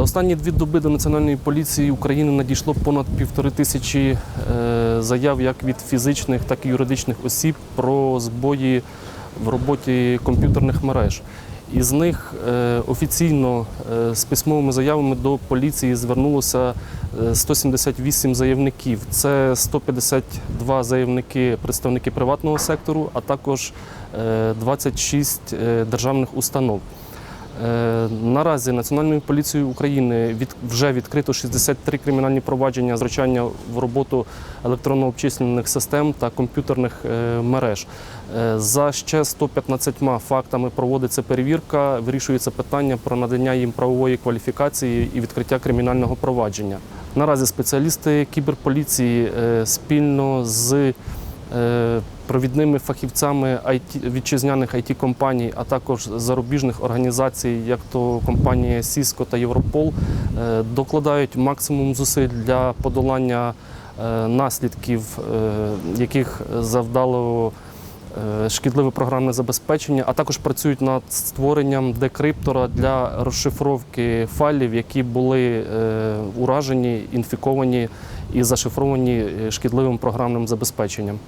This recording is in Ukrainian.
За останні дві доби до Національної поліції України надійшло понад півтори тисячі е, заяв як від фізичних, так і юридичних осіб про збої в роботі комп'ютерних мереж. Із них е, офіційно е, з письмовими заявами до поліції звернулося е, 178 заявників. Це 152 заявники представники приватного сектору, а також е, 26 е, державних установ. Е, Наразі Національною поліцією України від, вже відкрито 63 кримінальні провадження з втручання в роботу електронно-обчислювальних систем та комп'ютерних е, мереж. Е, За ще 115 фактами проводиться перевірка, вирішується питання про надання їм правової кваліфікації і відкриття кримінального провадження. Наразі спеціалісти кіберполіції спільно з провідними фахівцями IT, вітчизняних it компаній, а також зарубіжних організацій, як то компанія Cisco та Європол, е, докладають максимум зусиль для подолання е, наслідків, е, яких завдало е, шкідливе програмне забезпечення, а також працюють над створенням декриптора для розшифровки файлів, які були е, уражені, інфіковані і зашифровані е, шкідливим програмним забезпеченням.